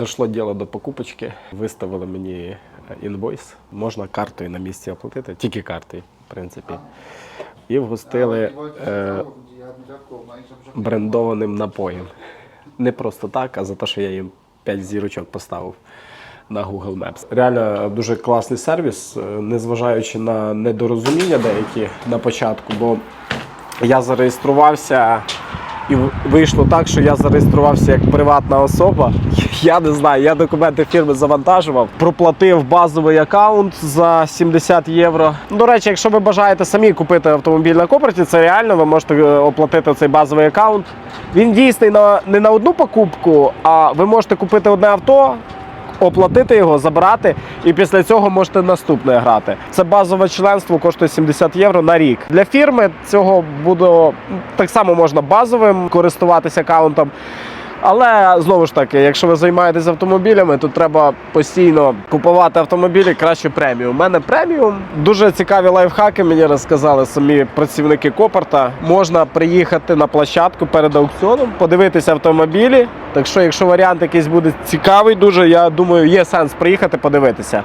Дошло діло до покупочки. Виставили мені інвойс. Можна картою на місці оплатити, тільки картою, в принципі. І вгостили е, брендованим напоєм. Не просто так, а за те, що я їм 5 зірочок поставив на Google Maps. Реально дуже класний сервіс, е, незважаючи на недорозуміння деякі на початку, бо я зареєструвався. І вийшло так, що я зареєструвався як приватна особа. Я не знаю, я документи фірми завантажував, проплатив базовий аккаунт за 70 євро. До речі, якщо ви бажаєте самі купити автомобіль на Копорті, це реально ви можете е, оплатити цей базовий аккаунт. Він дійсний на не на одну покупку, а ви можете купити одне авто, оплатити його, забрати, і після цього можете наступне грати. Це базове членство коштує 70 євро на рік. Для фірми цього буде так само можна базовим користуватися аккаунтом. Але знову ж таки, якщо ви займаєтесь автомобілями, то треба постійно купувати автомобілі краще преміум. У мене преміум. Дуже цікаві лайфхаки мені розказали самі працівники Копорта. Можна приїхати на площадку перед аукціоном, подивитися автомобілі. Так що, якщо варіант якийсь буде цікавий, дуже я думаю, є сенс приїхати подивитися.